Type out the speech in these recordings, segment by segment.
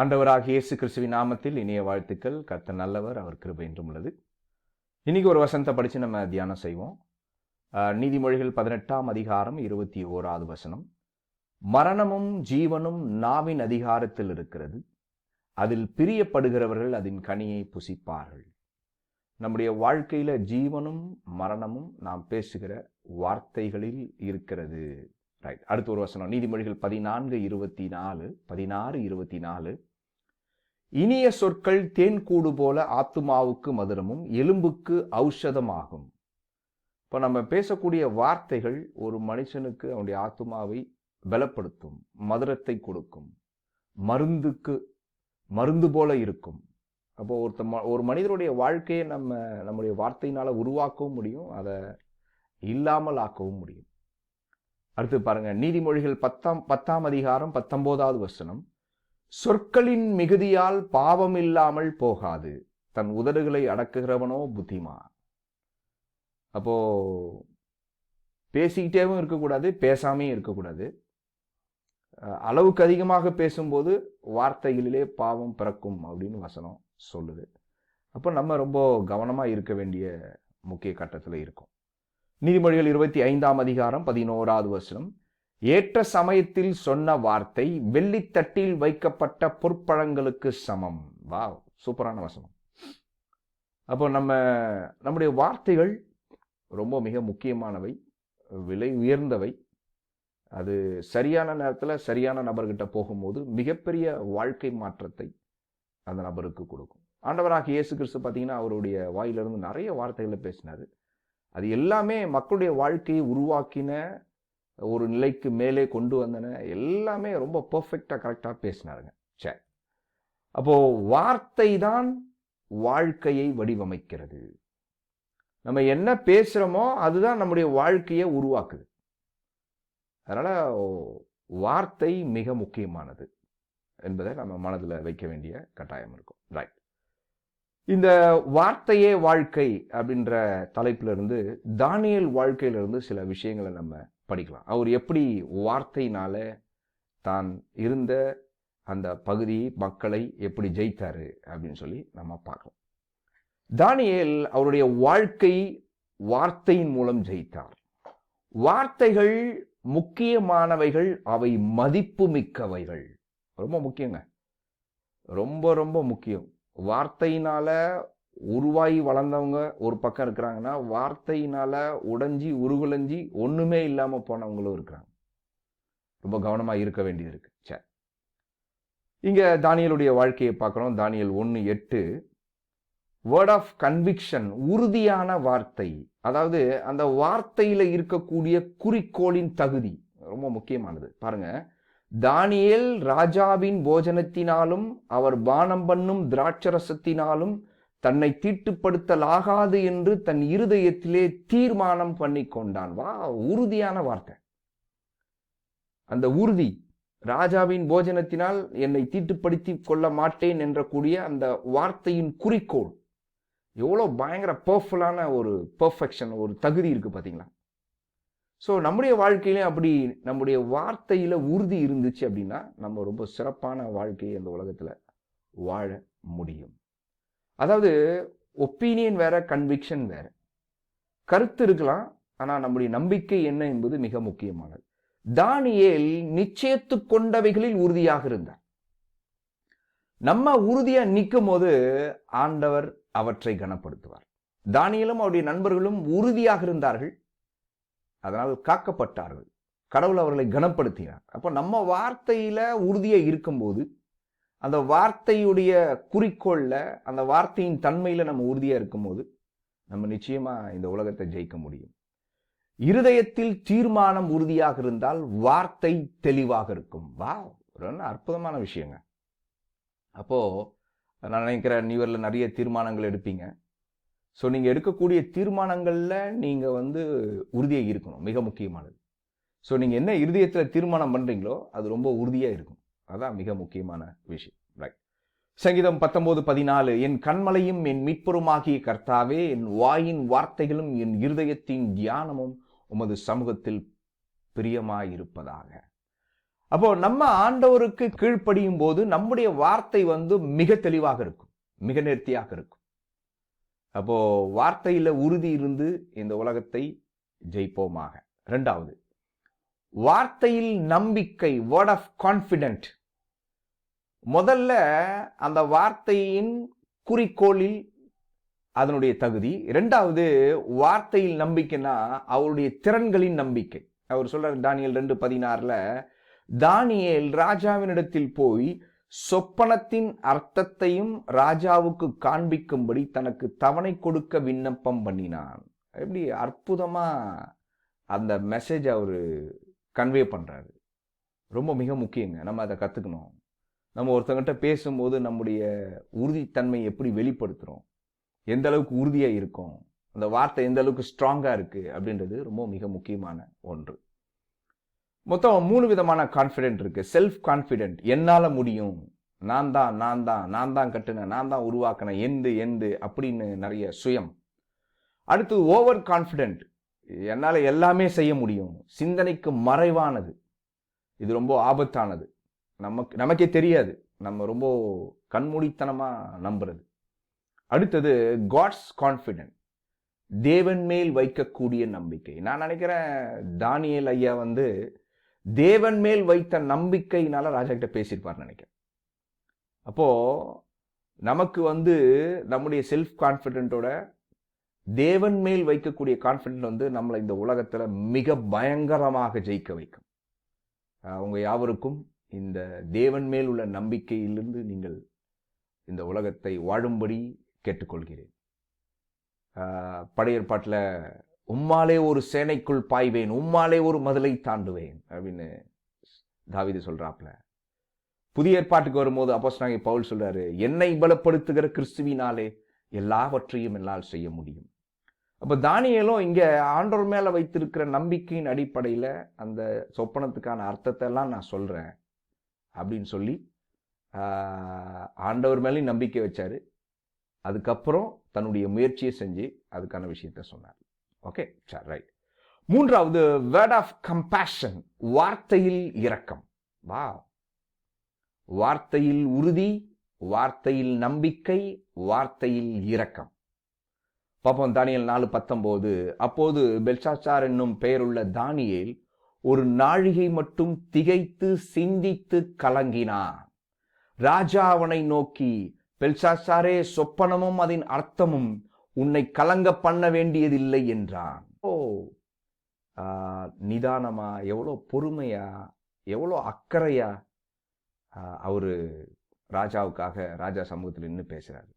ஆண்டவராக இயேசு கிறிஸ்துவின் நாமத்தில் இனிய வாழ்த்துக்கள். கர்த்த நல்லவர் அவர் கிருபை என்றும் உள்ளது. இன்றைக்கி ஒரு வசனத்தை படித்து நம்ம தியானம் செய்வோம். நீதிமொழிகள் பதினெட்டாம் அதிகாரம் இருபத்தி ஓராவது வசனம். மரணமும் ஜீவனும் நாவின் அதிகாரத்தில் இருக்கிறது. அதில் பிரியப்படுகிறவர்கள் அதன் கனியை புசிப்பார்கள். நம்முடைய வாழ்க்கையில் ஜீவனும் மரணமும் நாம் பேசுகிற வார்த்தைகளில் இருக்கிறது. ரைட் அடுத்து ஒரு வசனம். நீதிமொழிகள் பதினான்கு இருபத்தி நாலு பதினாறு இருபத்தி நாலு இனிய சொற்கள் தேன் கூடு போல ஆத்துமாவுக்கு மதுரமும் எலும்புக்கு ஔஷதமாகும். இப்போ நம்ம பேசக்கூடிய வார்த்தைகள் ஒரு மனுஷனுக்கு அவனுடைய ஆத்துமாவை பலப்படுத்தும் மதுரத்தை கொடுக்கும். மருந்துக்கு மருந்து போல இருக்கும். அப்போ ஒருத்த ம- ஒரு மனிதருடைய வாழ்க்கையை நம்ம நம்முடைய வார்த்தையினால உருவாக்கவும் முடியும் அதை இல்லாமல் ஆக்கவும் முடியும். அடுத்து பாருங்க நீதிமொழிகள் பத்தாம் பத்தாம் அதிகாரம் பத்தொன்பதாவது வசனம். சொற்களின் மிகுதியால் பாவம் இல்லாமல் போகாது. தன் உதடுகளை அடக்குகிறவனோ புத்திமான். அப்போ பேசிக்கிட்டேவும் இருக்கக்கூடாது பேசாமையும் இருக்கக்கூடாது. அளவுக்கு அதிகமாக பேசும்போது வார்த்தைகளிலே பாவம் பிறக்கும் அப்படின்னு வசனம் சொல்லுது. அப்போ நம்ம ரொம்ப கவனமாக இருக்க வேண்டிய முக்கிய கட்டத்தில் இருக்கோம். நீதிமொழிகள் இருபத்தி ஐந்தாம் அதிகாரம் பதினோராவது வசனம். ஏற்ற சமயத்தில் சொன்ன வார்த்தை வெள்ளித்தட்டில் வைக்கப்பட்ட பொற்பழங்களுக்கு சமம். வா சூப்பரான வசனம். அப்போ நம்ம நம்முடைய வார்த்தைகள் ரொம்ப மிக முக்கியமானவை விலை உயர்ந்தவை. அது சரியான நேரத்தில் சரியான நபர்கிட்ட போகும்போது மிகப்பெரிய வாழ்க்கை மாற்றத்தை அந்த நபருக்கு கொடுக்கும். ஆண்டவராக இயேசு கிறிஸ்து பார்த்தீங்கன்னா அவருடைய வாயிலிருந்து நிறைய வார்த்தைகளை பேசினார். அது எல்லாமே மக்களுடைய வாழ்க்கையை உருவாக்கின ஒரு நிலைக்கு மேலே கொண்டு வந்தன. எல்லாமே ரொம்ப பர்ஃபெக்டாக கரெக்டாக பேசினாருங்க. சே. அப்போது வார்த்தை தான் வாழ்க்கையை வடிவமைக்கிறது. நம்ம என்ன பேசுகிறோமோ அதுதான் நம்முடைய வாழ்க்கையை உருவாக்குது. அதனால் வார்த்தை மிக முக்கியமானது என்பதை நம்ம மனதில் வைக்க வேண்டிய கட்டாயம் இருக்கும். ரைட் இந்த வார்த்தையே வாழ்க்கை அப்படின்ற தலைப்பிலிருந்து தானியல் வாழ்க்கையில இருந்து சில விஷயங்களை நம்ம படிக்கலாம். அவர் எப்படி வார்த்தையினால தான் இருந்த அந்த பகுதி மக்களை எப்படி ஜெயித்தாரு அப்படின்னு சொல்லி நம்ம பார்க்கலாம். தானியல் அவருடைய வாழ்க்கை வார்த்தையின் மூலம் ஜெயித்தார். வார்த்தைகள் முக்கியமானவைகள் அவை மதிப்புமிக்கவைகள். ரொம்ப முக்கியங்க. ரொம்ப ரொம்ப முக்கியம். வார்த்தையினால உருவாகி வளர்ந்தவங்க ஒரு பக்கம் இருக்கிறாங்கன்னா வார்த்தையினால உடைஞ்சி உருகுலைஞ்சி ஒன்றுமே இல்லாமல் போனவங்களும் இருக்கிறாங்க. ரொம்ப கவனமாக இருக்க வேண்டியது இருக்கு. சரி இங்கே தானியலுடைய வாழ்க்கையை பார்க்குறோம். தானியல் ஒன்று எட்டு. வேர்ட் ஆஃப் கன்விக்ஷன் உறுதியான வார்த்தை. அதாவது அந்த வார்த்தையில் இருக்கக்கூடிய குறிக்கோளின் தகுதி. ரொம்ப முக்கியமானது. பாருங்கள் தானியேல் ராஜாவின் போஜனத்தினாலும் அவர் பானம் பண்ணும் திராட்சரசத்தினாலும் தன்னை தீட்டுப்படுத்தலாகாது என்று தன் இருதயத்திலே தீர்மானம் பண்ணி கொண்டான். வா உறுதியான வார்த்தை. அந்த உறுதி ராஜாவின் போஜனத்தினால் என்னை தீட்டுப்படுத்தி கொள்ள மாட்டேன் என்ற கூடிய அந்த வார்த்தையின் குறிக்கோள். எவ்வளோ பயங்கர பர்ஃபுல்லான ஒரு பர்ஃபெக்ஷன் ஒரு தகுதி இருக்கு பார்த்தீங்களா ஸோ நம்முடைய வாழ்க்கையிலையும் அப்படி நம்முடைய வார்த்தையில் உறுதி இருந்துச்சு அப்படின்னா நம்ம ரொம்ப சிறப்பான வாழ்க்கையை இந்த உலகத்தில் வாழ முடியும். அதாவது ஒப்பீனியன் வேற கன்விக்ஷன் வேற. கருத்து இருக்கலாம் ஆனால் நம்முடைய நம்பிக்கை என்ன என்பது மிக முக்கியமானது. தானியேல் நிச்சயத்து கொண்டவைகளில் உறுதியாக இருந்தார். நம்ம உறுதியா நிற்கும் போது ஆண்டவர் அவற்றை கனப்படுத்துவார். தானியலும் அவருடைய நண்பர்களும் உறுதியாக இருந்தார்கள். அதனால் காக்கப்பட்டார்கள். கடவுள் அவர்களை கனப்படுத்தினார். அப்போ நம்ம வார்த்தையில் உறுதியாக இருக்கும்போது அந்த வார்த்தையுடைய குறிக்கோளில் அந்த வார்த்தையின் தன்மையில் நம்ம உறுதியாக இருக்கும்போது நம்ம நிச்சயமாக இந்த உலகத்தை ஜெயிக்க முடியும். இருதயத்தில் தீர்மானம் உறுதியாக இருந்தால் வார்த்தை தெளிவாக இருக்கும். வா ஒரு அற்புதமான விஷயங்க. அப்போது நான் நினைக்கிறேன் நியூ நிறைய தீர்மானங்கள் எடுப்பீங்க. ஸோ நீங்கள் எடுக்கக்கூடிய தீர்மானங்களில் நீங்கள் வந்து உறுதியாக இருக்கணும். மிக முக்கியமானது. ஸோ நீங்கள் என்ன இருதயத்தில் தீர்மானம் பண்ணுறீங்களோ அது ரொம்ப உறுதியாக இருக்கும். அதான் மிக முக்கியமான விஷயம். ரைட் சங்கீதம் பத்தொம்போது பதினாலு என் கண்மலையும் என் மீட்பருமாகிய கர்த்தாவே என் வாயின் வார்த்தைகளும் என் இருதயத்தின் தியானமும் உமது சமூகத்தில் பிரியமாயிருப்பதாக. அப்போ நம்ம ஆண்டவருக்கு கீழ்ப்படியும் போது நம்முடைய வார்த்தை வந்து மிக தெளிவாக இருக்கும். மிக நேர்த்தியாக இருக்கும். அப்போது வார்த்தையில் உறுதி இருந்து இந்த உலகத்தை ஜெயிப்போமாக. ரெண்டாவது வார்த்தையில் நம்பிக்கை வேர்ட் ஆஃப் கான்ஃபிடென்ட் முதல்ல அந்த வார்த்தையின் குறிக்கோளில் அதனுடைய தகுதி. ரெண்டாவது வார்த்தையில் நம்பிக்கைனா அவருடைய திறன்களின் நம்பிக்கை. அவர் சொல்கிறார் தானியல் ரெண்டு பதினாறில் தானியேல் ராஜாவினிடத்தில் போய் சொப்பனத்தின் அர்த்தத்தையும் ராஜாவுக்கு காண்பிக்கும்படி தனக்கு தவணை கொடுக்க விண்ணப்பம் பண்ணினான். எப்படி? அற்புதமாக அந்த மெசேஜ் அவர் கன்வே பண்ணுறாரு ரொம்ப மிக முக்கியங்க. நம்ம அதை கற்றுக்கணும் நம்ம ஒருத்தங்கிட்ட பேசும்போது நம்முடைய உறுதித்தன்மை எப்படி வெளிப்படுத்துகிறோம் எந்த அளவுக்கு உறுதியாக இருக்கும்? அந்த வார்த்தை எந்த அளவுக்கு ஸ்ட்ராங்காக இருக்குது அப்படின்றது ரொம்ப மிக முக்கியமான ஒன்று. மொத்தம் மூணு விதமான கான்ஃபிடென்ட் இருக்குது செல்ஃப் கான்ஃபிடென்ட் என்னால் முடியும்? நான் தான் நான் தான் நான் தான் கட்டுனேன் நான் தான் உருவாக்கினேன். எந்து எந்து அப்படின்னு நிறைய சுயம். அடுத்து ஓவர் கான்ஃபிடென்ட் என்னால் எல்லாமே செய்ய முடியும். சிந்தனைக்கு மறைவானது. இது ரொம்ப ஆபத்தானது. நமக்கு நமக்கே தெரியாது. நம்ம ரொம்ப கண்மூடித்தனமாக நம்புறது. அடுத்தது காட்ஸ் கான்ஃபிடென்ட் தேவன் மேல் வைக்கக்கூடிய நம்பிக்கை. நான் நினைக்கிறேன் தானியல் ஐயா வந்து தேவன் மேல் வைத்த நம்பிக்கையினால ராஜா கிட்ட பேசியிருப்பார் நினைக்கிறேன். அப்போ நமக்கு வந்து நம்முடைய செல்ஃப் கான்ஃபிடென்ட்டோட தேவன் மேல் வைக்கக்கூடிய கான்ஃபிடென்ட் வந்து நம்மளை இந்த உலகத்துல மிக பயங்கரமாக ஜெயிக்க வைக்கும். அவங்க யாவருக்கும் இந்த தேவன் மேல் உள்ள நம்பிக்கையிலிருந்து நீங்கள் இந்த உலகத்தை வாழும்படி கேட்டுக்கொள்கிறேன். படையற்பாட்டில் உம்மாலே ஒரு சேனைக்குள் பாய்வேன் உம்மாலே ஒரு மதிலை தாண்டுவேன் அப்படின்னு தாவிது சொல்கிறாப்புல புதிய ஏற்பாட்டுக்கு வரும்போது அப்போஸ் நாங்கள் பவுல் சொல்கிறாரு என்னை பலப்படுத்துகிற கிறிஸ்துவினாலே எல்லாவற்றையும் என்னால் செய்ய முடியும். அப்போ தானியலும் இங்கே ஆண்டவர் மேலே வைத்திருக்கிற நம்பிக்கையின் அடிப்படையில் அந்த சொப்பனத்துக்கான அர்த்தத்தை எல்லாம் நான் சொல்கிறேன் அப்படின்னு சொல்லி ஆண்டவர் மேலேயும் நம்பிக்கை வச்சார். அதுக்கப்புறம் தன்னுடைய முயற்சியை செஞ்சு அதுக்கான விஷயத்த சொன்னார். ஓகே சார் ரைட் மூன்றாவது வேர்ட் ஆஃப் கம்பேஷன் வார்த்தையில் இரக்கம். வா வார்த்தையில் உறுதி வார்த்தையில் நம்பிக்கை வார்த்தையில் இரக்கம். பாப்போம் தானியல் நாலு பத்தொம்போது. அப்போது பெல்சாச்சார் என்னும் பெயருள்ள தானியேல் ஒரு நாழிகை மட்டும் திகைத்து சிந்தித்து கலங்கினான். ராஜா அவனை நோக்கி பெல்சாசாரே சொப்பனமும் அதன் அர்த்தமும் உன்னை கலங்க பண்ண வேண்டியதில்லை என்றான். ஓ. நிதானமா எவ்வளோ பொறுமையா எவ்வளோ அக்கறையா அவரு ராஜாவுக்காக ராஜா சமூகத்தில் நின்று பேசுறாரு.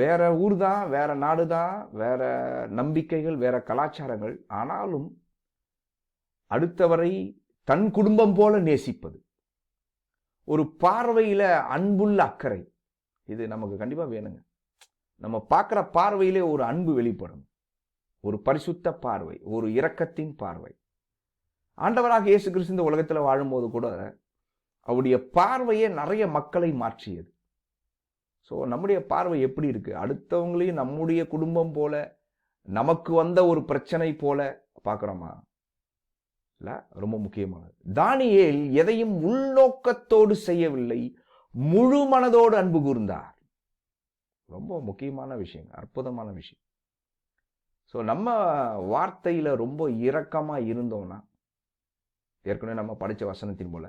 வேற ஊர் தான் வேற நாடு தான் வேற நம்பிக்கைகள் வேற கலாச்சாரங்கள் ஆனாலும் அடுத்தவரை தன் குடும்பம் போல நேசிப்பது. ஒரு பார்வையில அன்புள்ள அக்கறை. இது நமக்கு கண்டிப்பா வேணுங்க. நம்ம பார்க்குற பார்வையிலே ஒரு அன்பு வெளிப்படும். ஒரு பரிசுத்த பார்வை ஒரு இரக்கத்தின் பார்வை. ஆண்டவராக இயேசு கிறிஸ்து இந்த உலகத்தில் வாழும்போது கூட அவருடைய பார்வையே நிறைய மக்களை மாற்றியது. ஸோ நம்முடைய பார்வை எப்படி இருக்குது அடுத்தவங்களையும் நம்முடைய குடும்பம் போல நமக்கு வந்த ஒரு பிரச்சனை போல பார்க்குறோமா? இல்லை ரொம்ப முக்கியமானது. தானியேல் எதையும் உள்நோக்கத்தோடு செய்யவில்லை முழு மனதோடு அன்பு கூர்ந்தார். ரொம்ப முக்கியமான விஷயம் அற்புதமான விஷயம். ஸோ நம்ம வார்த்தையில் ரொம்ப இரக்கமாக இருந்தோம்னா ஏற்கனவே நம்ம படித்த வசனத்தின் போல்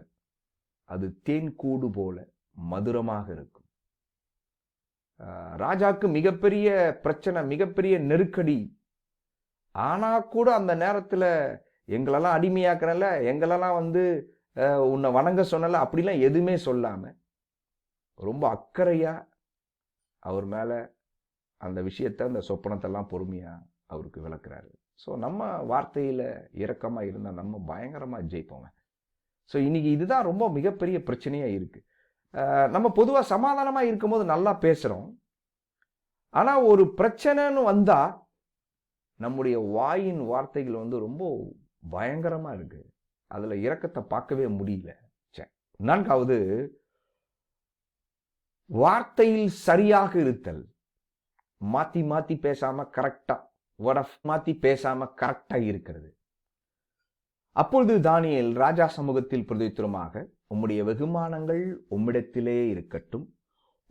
அது தேன் கூடு போல மதுரமாக இருக்கும். ராஜாக்கு மிகப்பெரிய பிரச்சனை மிகப்பெரிய நெருக்கடி. ஆனால் கூட அந்த நேரத்தில் எங்களெல்லாம் அடிமையாக்குறல எங்களெல்லாம் வந்து உன்னை வணங்க சொன்னல அப்படிலாம் எதுவுமே சொல்லாமல் ரொம்ப அக்கறையாக அவர் மேலே அந்த விஷயத்தை அந்த சொப்பனத்தெல்லாம் பொறுமையாக அவருக்கு விளக்குறாரு. ஸோ நம்ம வார்த்தையில் இரக்கமாக இருந்தால் நம்ம பயங்கரமாக ஜெயிப்போம். ஸோ இன்னைக்கு இதுதான் ரொம்ப மிகப்பெரிய பிரச்சனையாக இருக்குது நம்ம பொதுவாக சமாதானமாக இருக்கும்போது நல்லா பேசுகிறோம் ஆனால் ஒரு பிரச்சனைன்னு வந்தால் நம்முடைய வாயின் வார்த்தைகள் வந்து ரொம்ப பயங்கரமாக இருக்குது அதில் இறக்கத்தை பார்க்கவே முடியல. சரி நான்காவது வார்த்தையில் சரியாக இருத்தல். மாத்தி மாத்தி பேசாம கரெக்டா வட மாற்றி மாத்தி பேசாம கரெக்டா இருக்கிறது. அப்பொழுது தானியல் ராஜா சமூகத்தில் பிரதித்திரமாக உம்முடைய வெகுமானங்கள் உம்மிடத்திலே இருக்கட்டும்.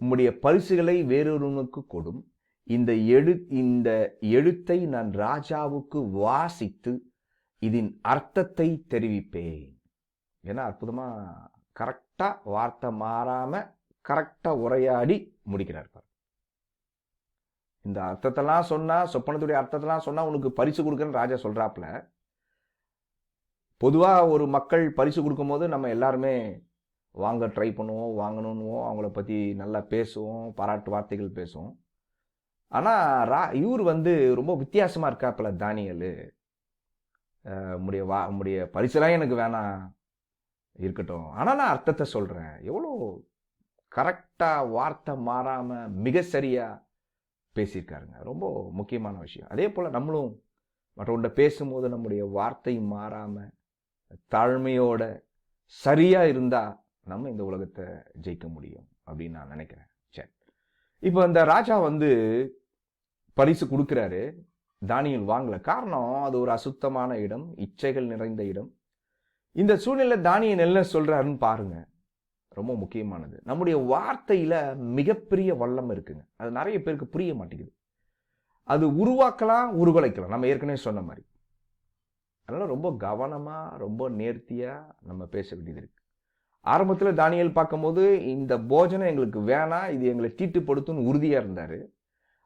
உம்முடைய பரிசுகளை வேறொருவனுக்கு கொடும். இந்த எழு இந்த எழுத்தை நான் ராஜாவுக்கு வாசித்து இதன் அர்த்தத்தை தெரிவிப்பேன். ஏன்னா அற்புதமா கரெக்டா வார்த்தை மாறாம கரெக்டாக உரையாடி முடிக்கிறார் பாரு. இந்த அர்த்தத்தெல்லாம் சொன்னால் சொப்பனத்துடைய அர்த்தத்தெல்லாம் சொன்னால் உனக்கு பரிசு கொடுக்குறேன்னு ராஜா சொல்கிறாப்புல பொதுவாக ஒரு மக்கள் பரிசு கொடுக்கும்போது நம்ம எல்லாருமே வாங்க ட்ரை பண்ணுவோம் வாங்கணுன்னுவோம் அவங்கள பற்றி நல்லா பேசுவோம் பாராட்டு வார்த்தைகள் பேசுவோம். ஆனால் ரா இவர் வந்து ரொம்ப வித்தியாசமாக இருக்காப்புல தானியல். உடைய வா உடைய பரிசுலாம் எனக்கு வேணாம் இருக்கட்டும். ஆனால் நான் அர்த்தத்தை சொல்கிறேன் எவ்வளோ கரெக்டாக வார்த்தை மாறாமல் மிக சரியாக பேசியிருக்காருங்க. ரொம்ப முக்கியமான விஷயம். அதே போல் நம்மளும் மற்றவங்கள்ட்ட பேசும்போது நம்முடைய வார்த்தை மாறாமல் தாழ்மையோட சரியாக இருந்தால் நம்ம இந்த உலகத்தை ஜெயிக்க முடியும் அப்படின்னு நான் நினைக்கிறேன். சரி. இப்போ இந்த ராஜா வந்து பரிசு கொடுக்குறாரு. தானியல் வாங்கல. காரணம் அது ஒரு அசுத்தமான இடம் இச்சைகள் நிறைந்த இடம். இந்த சூழ்நிலை தானியல் என்ன சொல்கிறாருன்னு பாருங்கள் ரொம்ப முக்கியமானது. நம்முடைய வார்த்தையில் மிகப்பெரிய வல்லம் இருக்குங்க. அது நிறைய பேருக்கு புரிய மாட்டேங்குது. அது உருவாக்கலாம் உருவலைக்கலாம் நம்ம ஏற்கனவே சொன்ன மாதிரி. அதனால் ரொம்ப கவனமாக ரொம்ப நேர்த்தியாக நம்ம பேச வேண்டியது இருக்குது ஆரம்பத்தில் தானியல் பார்க்கும்போது இந்த போஜனம் எங்களுக்கு வேணாம் இது எங்களை தீட்டுப்படுத்தும்னு உறுதியாக இருந்தார்.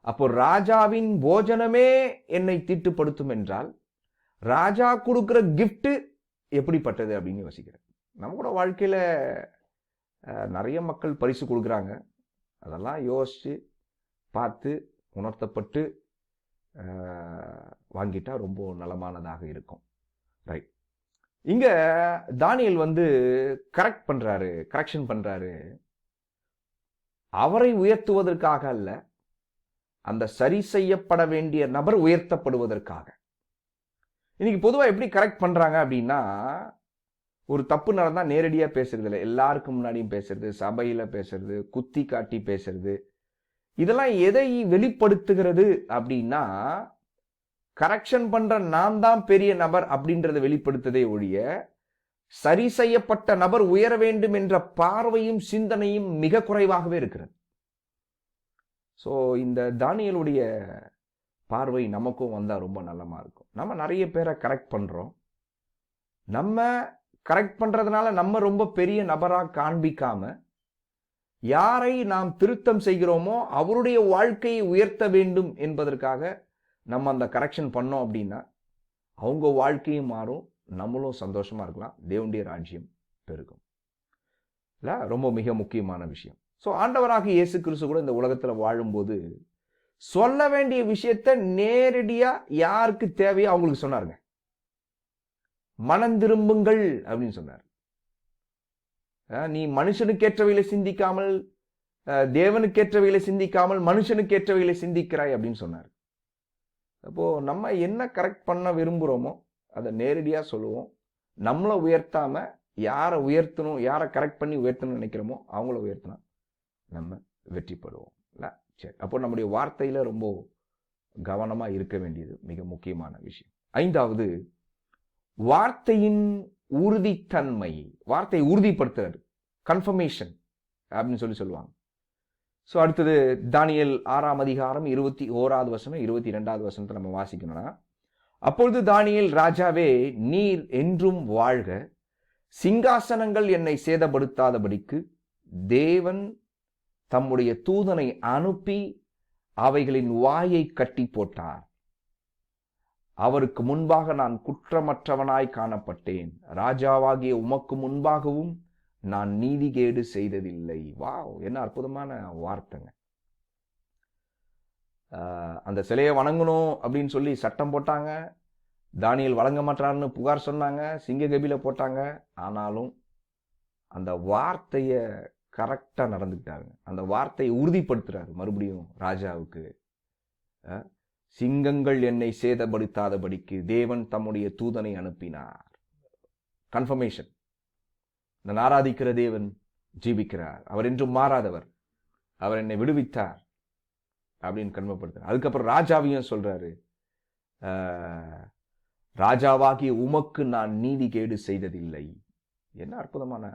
அப்போ ராஜாவின் போஜனமே என்னை தீட்டுப்படுத்தும் என்றால் ராஜா கொடுக்குற கிஃப்ட்டு எப்படிப்பட்டது அப்படின்னு யோசிக்கிறேன். நம்மளோட கூட வாழ்க்கையில் நிறைய மக்கள் பரிசு கொடுக்குறாங்க. அதெல்லாம் யோசித்து பார்த்து உணர்த்தப்பட்டு வாங்கிட்டால் ரொம்ப நலமானதாக இருக்கும். ரைட் இங்கே தானியல் வந்து கரெக்ட் பண்ணுறாரு கரெக்ஷன் பண்ணுறாரு அவரை உயர்த்துவதற்காக அல்ல அந்த சரி செய்யப்பட வேண்டிய நபர் உயர்த்தப்படுவதற்காக. இன்னைக்கு பொதுவாக எப்படி கரெக்ட் பண்ணுறாங்க அப்படின்னா ஒரு தப்பு நடந்தால் நேரடியாக பேசுறது இல்லை. எல்லாருக்கும் முன்னாடியும் பேசுறது சபையில் பேசுறது குத்தி காட்டி பேசுறது. இதெல்லாம் எதை வெளிப்படுத்துகிறது அப்படின்னா கரெக்ஷன் பண்ற நான் தான் பெரிய நபர் அப்படின்றத வெளிப்படுத்ததே ஒழிய சரி செய்யப்பட்ட நபர் உயர வேண்டும் என்ற பார்வையும் சிந்தனையும் மிக குறைவாகவே இருக்கிறது. ஸோ இந்த தானியலுடைய பார்வை நமக்கும் வந்தால் ரொம்ப நல்லமா இருக்கும் நம்ம நிறைய பேரை கரெக்ட் பண்ணுறோம் நம்ம கரெக்ட் பண்ணுறதுனால நம்ம ரொம்ப பெரிய நபராக காண்பிக்காம யாரை நாம் திருத்தம் செய்கிறோமோ அவருடைய வாழ்க்கையை உயர்த்த வேண்டும் என்பதற்காக நம்ம அந்த கரெக்ஷன் பண்ணோம் அப்படின்னா அவங்க வாழ்க்கையும் மாறும் நம்மளும் சந்தோஷமாக இருக்கலாம். தேவனுடைய ராஜ்யம் பெருகும். இல்லை? ரொம்ப மிக முக்கியமான விஷயம். ஸோ ஆண்டவராக இயேசு கிறிஸ்து கூட இந்த உலகத்தில் வாழும்போது சொல்ல வேண்டிய விஷயத்த நேரடியாக யாருக்கு தேவையோ அவங்களுக்கு சொன்னாருங்க. மனம் திரும்புங்கள் அப்படின்னு சொன்னார். நீ மனுஷனுக்கேற்றவைகளை சிந்திக்காமல் அஹ் தேவனுக்கேற்றவைகளை சிந்திக்காமல் மனுஷனுக்கேற்றவைகளை சிந்திக்கிறாய் அப்படின்னு சொன்னார். அப்போது நம்ம என்ன கரெக்ட் பண்ண விரும்புகிறோமோ அதை நேரடியாக சொல்லுவோம். நம்மளை உயர்த்தாமல் யாரை உயர்த்தணும் யாரை கரெக்ட் பண்ணி உயர்த்தணும்னு நினைக்கிறோமோ அவங்கள உயர்த்தினா நம்ம வெற்றி பெறுவோம். இல்லை? சரி. அப்போ நம்முடைய வார்த்தையில் ரொம்ப கவனமாக இருக்க வேண்டியது மிக முக்கியமான விஷயம். ஐந்தாவது வார்த்தையின் உறுதித்தன்மை வார்த்தையை உறுதிப்படுத்துறது கன்ஃபர்மேஷன் அப்படின்னு சொல்லி சொல்லுவாங்க. ஸோ அடுத்தது தானியல் ஆறாம் அதிகாரம் இருபத்தி ஓராவது வசனம் இருபத்தி ரெண்டாவது வசனத்தை நம்ம வாசிக்கணும்னா அப்பொழுது தானியல் ராஜாவே நீர் என்றும் வாழ்க. சிங்காசனங்கள் என்னை சேதப்படுத்தாதபடிக்கு தேவன் தம்முடைய தூதனை அனுப்பி அவைகளின் வாயை கட்டி போட்டார். அவருக்கு முன்பாக நான் குற்றமற்றவனாய் காணப்பட்டேன். ராஜாவாகிய உமக்கு முன்பாகவும் நான் நீதிகேடு செய்ததில்லை. வாவ் என்ன அற்புதமான வார்த்தைங்க. அந்த சிலையை வணங்கணும் அப்படின்னு சொல்லி சட்டம் போட்டாங்க. தானியல் வழங்க மாட்டான்னு புகார் சொன்னாங்க. சிங்ககபியில் போட்டாங்க. ஆனாலும் அந்த வார்த்தையை கரெக்டாக நடந்துக்கிட்டாங்க அந்த வார்த்தையை உறுதிப்படுத்துறாரு மறுபடியும் ராஜாவுக்கு. சிங்கங்கள் என்னை சேதப்படுத்தாதபடிக்கு தேவன் தம்முடைய தூதனை அனுப்பினார். கன்ஃபர்மேஷன் நான் ஆராதிக்கிற தேவன் ஜீவிக்கிறார். அவர் என்றும் மாறாதவர். அவர் என்னை விடுவித்தார் அப்படின்னு கண்மப்படுத்துறார். அதுக்கப்புறம் ராஜாவையும் சொல்றாரு. ராஜாவாகிய உமக்கு நான் நீதி கேடு செய்ததில்லை. என்ன அற்புதமான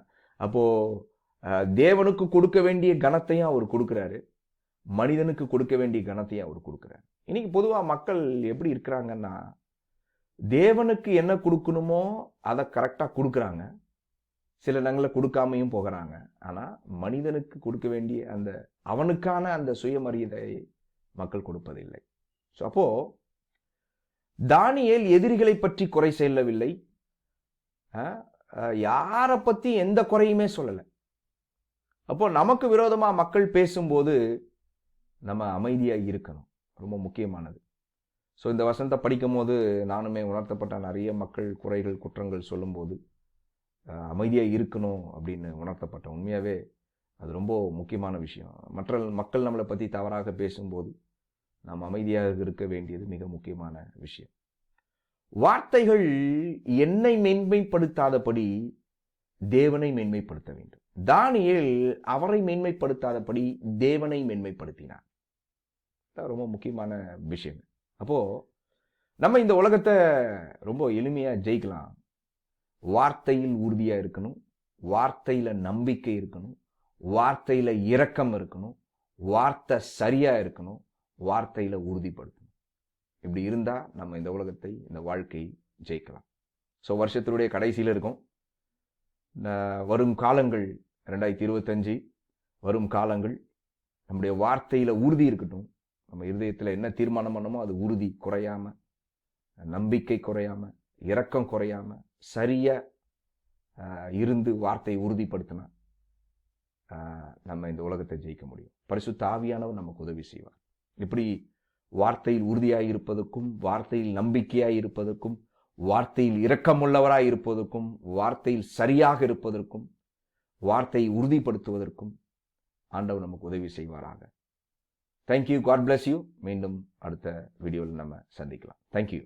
அப்போ தேவனுக்கு கொடுக்க வேண்டிய கனத்தையும் அவர் கொடுக்குறாரு. மனிதனுக்கு கொடுக்க வேண்டிய கணத்தையும் அவர் கொடுக்குறார். இன்னைக்கு பொதுவாக மக்கள் எப்படி இருக்கிறாங்கன்னா தேவனுக்கு என்ன கொடுக்கணுமோ அதை கரெக்டாக கொடுக்குறாங்க. சில இடங்களில் கொடுக்காமையும் போகிறாங்க. ஆனால் மனிதனுக்கு கொடுக்க வேண்டிய அந்த அவனுக்கான அந்த சுயமரியாதையை மக்கள் கொடுப்பதில்லை. ஸோ அப்போது தானியல் எதிரிகளை பற்றி குறை செல்லவில்லை யாரை பற்றி எந்த குறையுமே சொல்லலை. அப்போது நமக்கு விரோதமாக மக்கள் பேசும்போது நம்ம அமைதியாக இருக்கணும். ரொம்ப முக்கியமானது. ஸோ இந்த வசனத்தை படிக்கும் போது நானுமே உணர்த்தப்பட்ட நிறைய மக்கள் குறைகள் குற்றங்கள் சொல்லும்போது அமைதியாக இருக்கணும் அப்படின்னு உணர்த்தப்பட்ட உண்மையாகவே அது ரொம்ப முக்கியமான விஷயம். மற்ற மக்கள் நம்மளை பற்றி தவறாக பேசும்போது நாம் அமைதியாக இருக்க வேண்டியது மிக முக்கியமான விஷயம். வார்த்தைகள் என்னை மேன்மைப்படுத்தாதபடி தேவனை மேன்மைப்படுத்த வேண்டும். தானியில் அவரை மேன்மைப்படுத்தாதபடி தேவனை மேன்மைப்படுத்தினார். ரொம்ப முக்கியமான விஷயம். அப்போது நம்ம இந்த உலகத்தை ரொம்ப எளிமையாக ஜெயிக்கலாம். வார்த்தையில் உறுதியாக இருக்கணும். வார்த்தையில் நம்பிக்கை இருக்கணும். வார்த்தையில் இரக்கம் இருக்கணும். வார்த்தை சரியாக இருக்கணும். வார்த்தையில் உறுதிப்படுத்தணும். இப்படி இருந்தால் நம்ம இந்த உலகத்தை இந்த வாழ்க்கையை ஜெயிக்கலாம். ஸோ வருஷத்தினுடைய கடைசியில் இருக்கும். வரும் காலங்கள் ரெண்டாயிரத்தி இருபத்தஞ்சு வரும் காலங்கள் நம்முடைய வார்த்தையில் உறுதி இருக்கட்டும். நம்ம இருதயத்தில் என்ன தீர்மானம் பண்ணமோ அது உறுதி குறையாம நம்பிக்கை குறையாம இரக்கம் குறையாம சரியா இருந்து வார்த்தையை உறுதிப்படுத்தினா நம்ம இந்த உலகத்தை ஜெயிக்க முடியும். பரிசு தாவியானவர் நமக்கு உதவி செய்வார். இப்படி வார்த்தையில் உறுதியாக இருப்பதற்கும் வார்த்தையில் நம்பிக்கையாக இருப்பதற்கும் வார்த்தையில் இரக்கமுள்ளவராக இருப்பதற்கும் வார்த்தையில் சரியாக இருப்பதற்கும் வார்த்தையை உறுதிப்படுத்துவதற்கும் ஆண்டவர் நமக்கு உதவி செய்வாராக. தேங்க்யூ காட் பிளஸ் யூ மீண்டும் அடுத்த வீடியோவில் நம்ம சந்திக்கலாம். தேங்க்யூ